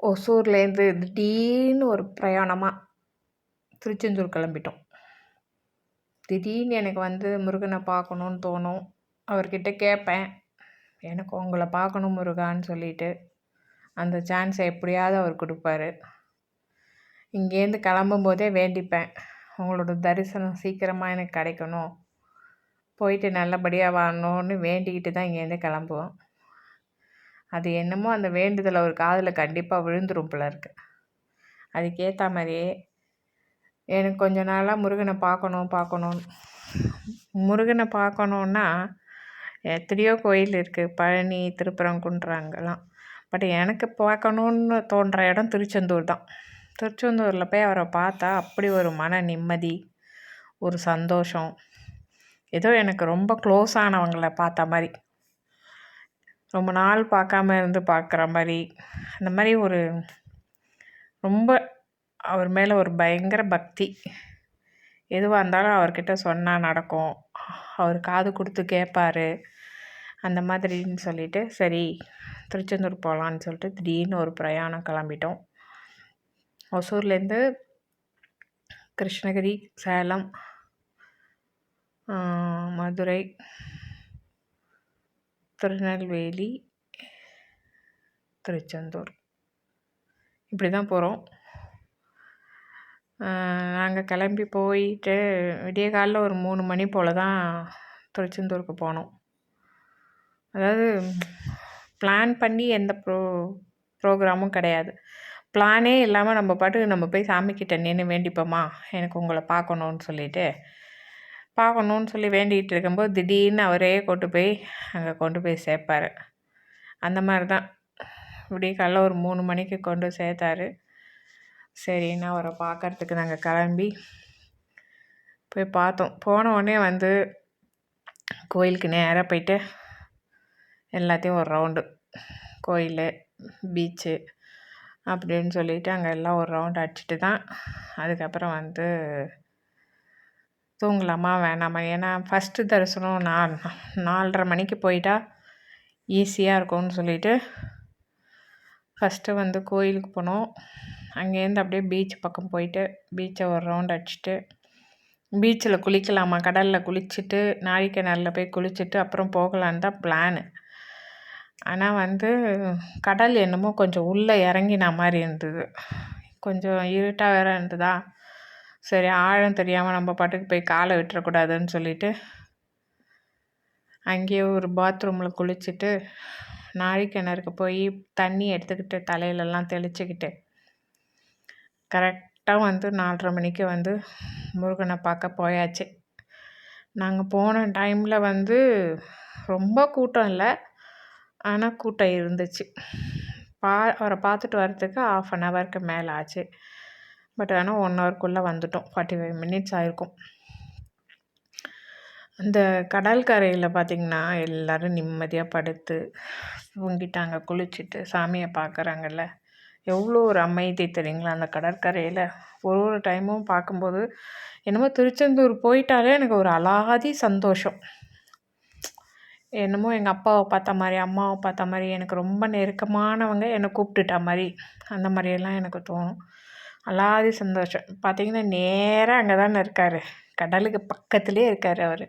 ஒசூர்லேருந்து திடீர்னு ஒரு பிரயாணமாக திருச்செந்தூர் கிளம்பிட்டோம். திடீர்னு எனக்கு வந்து முருகனை பார்க்கணுன்னு தோணும். அவர்கிட்ட கேட்பேன் எனக்கு உங்களை பார்க்கணும் முருகான்னு சொல்லிட்டு அந்த சான்ஸை எப்படியாவது அவர் கொடுப்பாரு. இங்கேருந்து கிளம்பும் போதே வேண்டிப்பேன். உங்களோட தரிசனம் சீக்கிரமாக எனக்கு கிடைக்கணும். போயிட்டு நல்லபடியாக வரணும்னு வேண்டிக்கிட்டு தான் இங்கேருந்து கிளம்புவோம். அது என்னமோ அந்த வேண்டுதல் அவர் காதில் கண்டிப்பாக விழுந்துரும் போல இருக்கு. அதுக்கேற்ற மாதிரியே எனக்கு கொஞ்ச நாளாக முருகனை பார்க்கணும் பார்க்கணும். முருகனை பார்க்கணுன்னா எத்தனையோ கோயில் இருக்குது பழனி திருப்பரங்குன்றாங்கலாம். பட் எனக்கு பார்க்கணுன்னு தோன்ற இடம் திருச்செந்தூர் தான். திருச்செந்தூரில் போய் அவரை பார்த்தா அப்படி ஒரு மன நிம்மதி ஒரு சந்தோஷம். ஏதோ எனக்கு ரொம்ப க்ளோஸ் ஆனவங்கள பார்த்த மாதிரி. ரொம்ப நாள் பார்க்காம இருந்து பார்க்குற மாதிரி அந்த மாதிரி ஒரு ரொம்ப அவர் மேலே ஒரு பயங்கர பக்தி. எதுவாக இருந்தாலும் அவர்கிட்ட சொன்னால் நடக்கும். அவர் காது கொடுத்து கேட்பாரு அந்த மாதிரின்னு சொல்லிட்டு சரி திருச்செந்தூர் போகலான்னு சொல்லிட்டு திடீர்னு ஒரு பிரயாணம் கிளம்பிட்டோம். ஒசூர்லேருந்து கிருஷ்ணகிரி சேலம் மதுரை திருநெல்வேலி திருச்செந்தூர். இப்படி தான் போகிறோம் நாங்கள் கிளம்பி போயிட்டு விடிய காலைல ஒரு மூணு மணி போல் தான் திருச்செந்தூருக்கு போனோம். அதாவது பிளான் பண்ணி எந்த ப்ரோ ப்ரோக்ராமும் கிடையாது. பிளானே இல்லாமல் நம்ம பாட்டுக்கு நம்ம போய் சாமிக்கிட்ட நின்று வேண்டிப்போமா? எனக்கு உங்களை பார்க்கணுன்னு சொல்லிவிட்டு பார்க்கணுன்னு சொல்லி வேண்டிகிட்டு இருக்கும்போது திடீர்னு அவரே கொண்டு போய் அங்கே கொண்டு போய் சேர்ப்பார். அந்த மாதிரி தான் இப்படி காலைல ஒரு மூணு மணிக்கு கொண்டு சேர்த்தாரு. சரின்னு அவரை பார்க்கறதுக்கு நாங்கள் கிளம்பி போய் பார்த்தோம். போன உடனே வந்து கோயிலுக்கு நேராக போயிட்டு எல்லாத்தையும் ஒரு ரவுண்டு கோயில் பீச்சு அப்படின்னு சொல்லிவிட்டு அங்கே எல்லாம் ஒரு ரவுண்டு அடிச்சுட்டு தான் அதுக்கப்புறம் வந்து தூங்கலாமா? வேணாமா? ஏன்னா ஃபஸ்ட்டு தரிசனம் நான் நாலரை மணிக்கு போயிட்டா ஈஸியாக இருக்கும்னு சொல்லிட்டு ஃபஸ்ட்டு வந்து கோயிலுக்கு போனோம். அங்கேருந்து அப்படியே பீச் பக்கம் போயிட்டு பீச்சை ஒரு ரவுண்ட் அடிச்சுட்டு பீச்சில் குளிக்கலாமா? கடலில் குளிச்சுட்டு நாழிக்கிணறுல போய் குளிச்சுட்டு அப்புறம் போகலான்னு தான் பிளானு ஆனால் வந்து கடல் என்னமோ கொஞ்சம் உள்ளே இறங்கின மாதிரி இருந்தது. கொஞ்சம் இருட்டாக வேறு இருந்ததா? சரி ஆழம் தெரியாமல் நம்ம பாட்டுக்கு போய் காலை விட்டுறக்கூடாதுன்னு சொல்லிட்டு அங்கேயே ஒரு பாத்ரூமில் குளிச்சுட்டு நாழிக்கிணறுக்கு போய் தண்ணி எடுத்துக்கிட்டு தலையிலலாம் தெளிச்சுக்கிட்டு கரெக்டாக வந்து நாலரை மணிக்கு வந்து முருகனை பார்க்க போயாச்சு. நாங்கள் போன டைமில் வந்து ரொம்ப கூட்டம் இல்லை ஆனால் கூட்டம் இருந்துச்சு. பா அவரை பார்த்துட்டு வரத்துக்கு ஆஃப் அன் ஹவருக்கு மேலே ஆச்சு. பட் ஆனால் ஒன் ஹவர்க்குள்ளே வந்துவிட்டோம் ஃபார்ட்டி ஃபைவ் மினிட்ஸ் ஆயிருக்கும். அந்த கடல் கரையில் பார்த்திங்கன்னா எல்லோரும் நிம்மதியாக படுத்து தூங்கிட்டாங்க குளிச்சுட்டு சாமியை பார்க்குறாங்கல்ல எவ்வளோ ஒரு அமைதி தெரியுங்களா அந்த கடற்கரையில் ஒரு ஒரு டைமும் பார்க்கும்போது என்னமோ திருச்செந்தூர் போயிட்டாலே எனக்கு ஒரு அலாதி சந்தோஷம். என்னமோ எங்கள் அப்பாவை பார்த்த மாதிரி அம்மாவை பார்த்த மாதிரி எனக்கு ரொம்ப நெருக்கமானவங்க என்னை கூப்பிட்டுட்டா மாதிரி. அந்த மாதிரியெல்லாம் எனக்கு தோணும். அலாதி சந்தோஷம். பார்த்தீங்கன்னா நேராக அங்கே தானே இருக்கார். கடலுக்கு பக்கத்துலேயே இருக்கார் அவர்.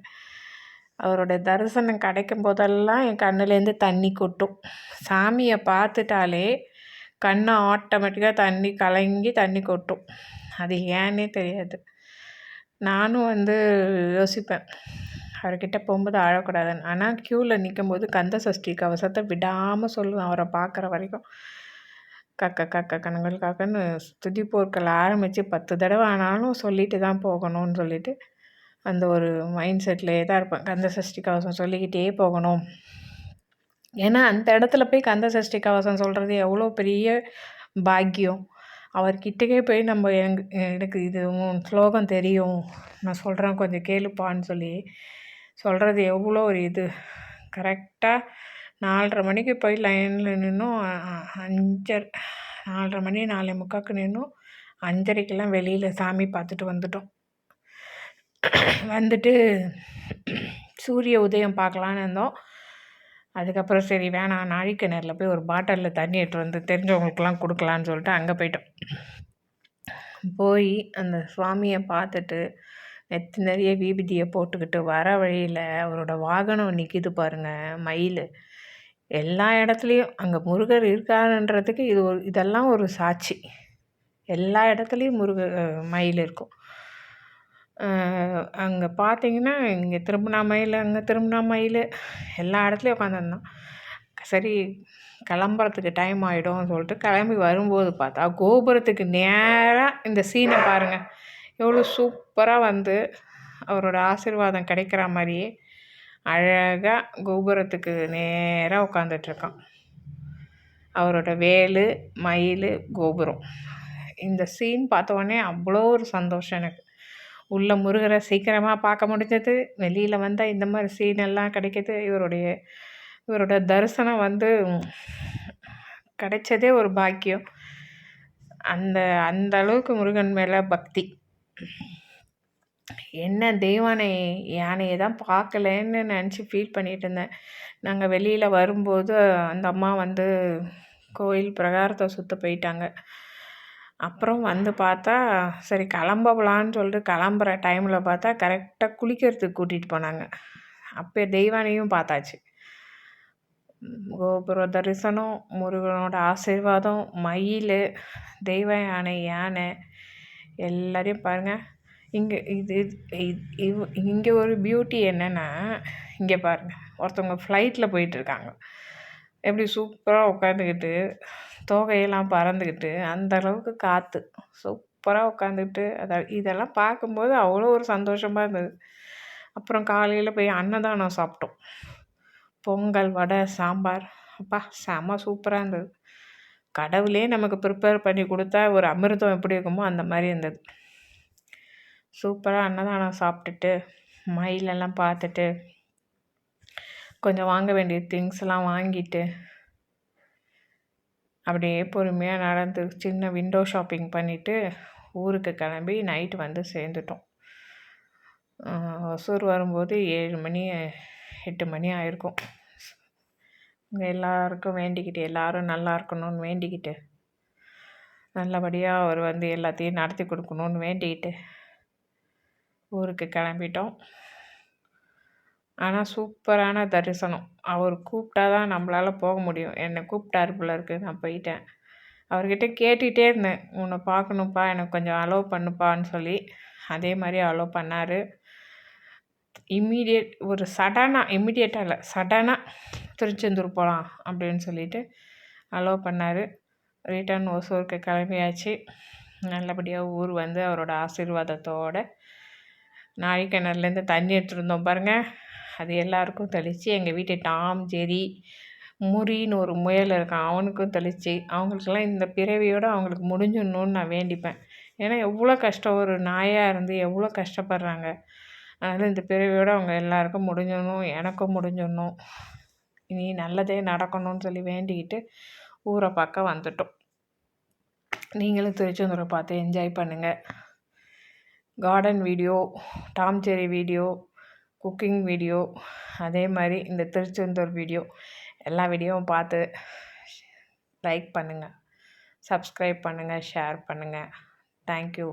அவருடைய தரிசனம் கிடைக்கும் போதெல்லாம் என் கண்ணுலேருந்து தண்ணி கொட்டும். சாமியை பார்த்துட்டாலே கண்ணை ஆட்டோமேட்டிக்காக தண்ணி கலங்கி தண்ணி கொட்டும். அது ஏன்னே தெரியாது. நானும் வந்து யோசிப்பேன். அவர்கிட்ட போகும்போது அழக்கூடாதுன்னு ஆனால் க்யூவில் நிற்கும்போது கந்த சஷ்டி கவசத்தை விடாமல் சொல்லுவேன். அவரை பார்க்குற வரைக்கும். கக்க கக்க கணங்கள் காக்கன்னு துதி போர்க்கள் ஆரம்பித்து பத்து தடவை ஆனாலும் சொல்லிட்டு தான் போகணும்னு சொல்லிட்டு அந்த ஒரு மைண்ட் செட்லேயே தான் இருப்பேன். கந்த சஷ்டி கவசம் சொல்லிக்கிட்டே போகணும். ஏன்னா அந்த இடத்துல போய் கந்த சஷ்டி கவசம் சொல்கிறது எவ்வளோ பெரிய பாக்கியம். அவர்கிட்டக்கே போய் நம்ம எங் எனக்கு இது ஸ்லோகம் தெரியும். நான் சொல்கிறேன் கொஞ்சம் கேளுப்பான்னு சொல்லி சொல்கிறது எவ்வளோ ஒரு இது. கரெக்டாக நாலரை மணிக்கு போய் லைனில் நின்றோம் அஞ்சரை நாலரை மணி நாலே முக்காக்கு நின்றும் அஞ்சரைக்கெல்லாம் வெளியில் சாமி பார்த்துட்டு வந்துட்டோம். வந்துட்டு சூரிய உதயம் பார்க்கலான்னு இருந்தோம். அதுக்கப்புறம் சரி வேணாம். நாழிக்கிணறில் போய் ஒரு பாட்டிலில் தண்ணி எடுத்து வந்து தெரிஞ்சவங்களுக்கெல்லாம் கொடுக்கலான்னு சொல்லிட்டு அங்கே போயிட்டோம். போய் அந்த சுவாமியை பார்த்துட்டு நெத்து நிறைய வீபதியை போட்டுக்கிட்டு வர வழியில் அவரோட வாகனம் நிற்கிது பாருங்கள் மயில். எல்லா இடத்துலையும் அங்கே முருகர் இருக்காருன்றதுக்கு இது ஒரு இதெல்லாம் ஒரு சாட்சி. எல்லா இடத்துலையும் முருகர் மயில் இருக்கும். அங்கே பார்த்தீங்கன்னா இங்கே திரும்பினா மயில் அங்கே திரும்பினா மயில் எல்லா இடத்துலையும் உட்காந்துருந்தான் சரி கிளம்புறதுக்கு டைம் ஆகிடும்னு சொல்லிட்டு கிளம்பி வரும்போது பார்த்தா கோபுரத்துக்கு நேராக இந்த சீனை பாருங்கள் எவ்வளோ சூப்பராக வந்து அவரோட ஆசீர்வாதம் கிடைக்கிற மாதிரியே அழகாக கோபுரத்துக்கு நேராக உட்காந்துட்ருக்கான் அவரோட வேலு மயில் கோபுரம். இந்த சீன் பார்த்தோன்னே அவ்வளோ ஒரு சந்தோஷம் எனக்கு. உள்ளே முருகரை சீக்கிரமாக பார்க்க முடிஞ்சது. வெளியில் வந்தால் இந்த மாதிரி சீன் எல்லாம் கிடைக்கிது. இவருடைய இவரோட தரிசனம் வந்து கிடைச்சதே ஒரு பாக்கியம். அந்த அந்த அளவுக்கு முருகன் மேலே பக்தி. என்ன தெய்வானை யானையை தான் பார்க்கலன்னு நினச்சி ஃபீல் பண்ணிகிட்டு இருந்தேன். நாங்கள் வெளியில் வரும்போது அந்த அம்மா வந்து கோயில் பிரகாரத்தை சுற்ற போயிட்டாங்க. அப்புறம் வந்து பார்த்தா சரி கிளம்பலான்னு சொல்லிட்டு கிளம்புற டைமில் பார்த்தா கரெக்டாக குளிக்கிறதுக்கு கூட்டிகிட்டு போனாங்க. அப்போ தெய்வானையும் பார்த்தாச்சு. கோபுர தரிசனம் முருகனோட ஆசீர்வாதம் மயில் தெய்வ யானை யானை எல்லாரையும் பாருங்கள் இங்கே இது இது இங்கே ஒரு பியூட்டி என்னென்னா இங்கே பாருங்கள் ஒருத்தவங்க ஃப்ளைட்டில் போயிட்டுருக்காங்க. எப்படி சூப்பராக உட்காந்துக்கிட்டு தோகையெல்லாம் பறந்துக்கிட்டு அந்தளவுக்கு காற்று சூப்பராக உட்காந்துக்கிட்டு அதை இதெல்லாம் பார்க்கும்போது அவ்வளோ ஒரு சந்தோஷமாக இருந்தது. அப்புறம் காலையில் போய் அன்னதானம் சாப்பிட்டோம். பொங்கல் வடை சாம்பார். அப்பா செம சூப்பராக இருந்தது. கடவுளே நமக்கு ப்ரிப்பேர் பண்ணி கொடுத்தா ஒரு அமிர்தம் எப்படி இருக்குமோ அந்த மாதிரி இருந்தது. சூப்பராக அன்னதானம் சாப்பிட்டுட்டு மயிலெல்லாம் பார்த்துட்டு கொஞ்சம் வாங்க வேண்டிய திங்ஸ்லாம் வாங்கிட்டு அப்படியே பொறுமையாக நடந்து சின்ன விண்டோ ஷாப்பிங் பண்ணிவிட்டு ஊருக்கு கிளம்பி நைட்டு வந்து சேர்ந்துட்டோம். ஒசூர் வரும்போது ஏழு மணி எட்டு மணி ஆயிருக்கும். எல்லாருக்கும் வேண்டிக்கிட்டு எல்லோரும் நல்லா இருக்கணும்னு வேண்டிக்கிட்டு நல்லபடியாக அவர் வந்து எல்லாத்தையும் நடத்தி கொடுக்கணுன்னு வேண்டிக்கிட்டு ஊருக்கு கிளம்பிட்டோம். ஆனால் சூப்பரான தரிசனம். அவர் கூப்பிட்டா தான் நம்மளால் போக முடியும். என்னை கூப்பிட்டாரு போல இருக்குது நான் போயிட்டேன். அவர்கிட்ட கேட்டுகிட்டே இருந்தேன். உன்னை பார்க்கணுப்பா எனக்கு கொஞ்சம் அலோவ் பண்ணுப்பான்னு சொல்லி. அதே மாதிரி அலோவ் பண்ணார். இம்மீடியட் ஒரு சடனாக இம்மிடியேட்டாக இல்லை சடனாக திருச்செந்தூர் போகலாம் அப்படின்னு சொல்லிட்டு அலோவ் பண்ணார். ரிட்டர்ன் ஒசூருக்கு கிளம்பியாச்சு. நல்லபடியாக ஊர் வந்து அவரோட ஆசீர்வாதத்தோடு நாய் கிணறுலேருந்து தண்ணி எடுத்துருந்தோம் பாருங்கள் அது எல்லாருக்கும் தெளித்து எங்கள் வீட்டு டாம் ஜெரி முறின்னு ஒரு முயல் இருக்கான். அவனுக்கும் தெளித்து அவங்களுக்கெல்லாம் இந்த பிறவியோடு அவங்களுக்கு முடிஞ்சிடணுன்னு நான் வேண்டிப்பேன். ஏன்னா எவ்வளோ கஷ்டம் ஒரு நாயாக இருந்து எவ்வளோ கஷ்டப்படுறாங்க. அதனால் இந்த பிறவியோடு அவங்க எல்லாருக்கும் முடிஞ்சிடணும் எனக்கும் முடிஞ்சிடணும். இனி நல்லதே நடக்கணும்னு சொல்லி வேண்டிக்கிட்டு ஊரை பார்க்க வந்துட்டோம். நீங்களும் திருச்செந்தூரை பார்த்து என்ஜாய் பண்ணுங்கள் garden video Tom Jerry video cooking video அதே மாதிரி இந்த திருச்செந்தூர் வீடியோ எல்லா வீடியோவும் பார்த்து லைக் பண்ணுங்கள் சப்ஸ்கிரைப் பண்ணுங்கள் ஷேர் பண்ணுங்கள் தேங்க்யூ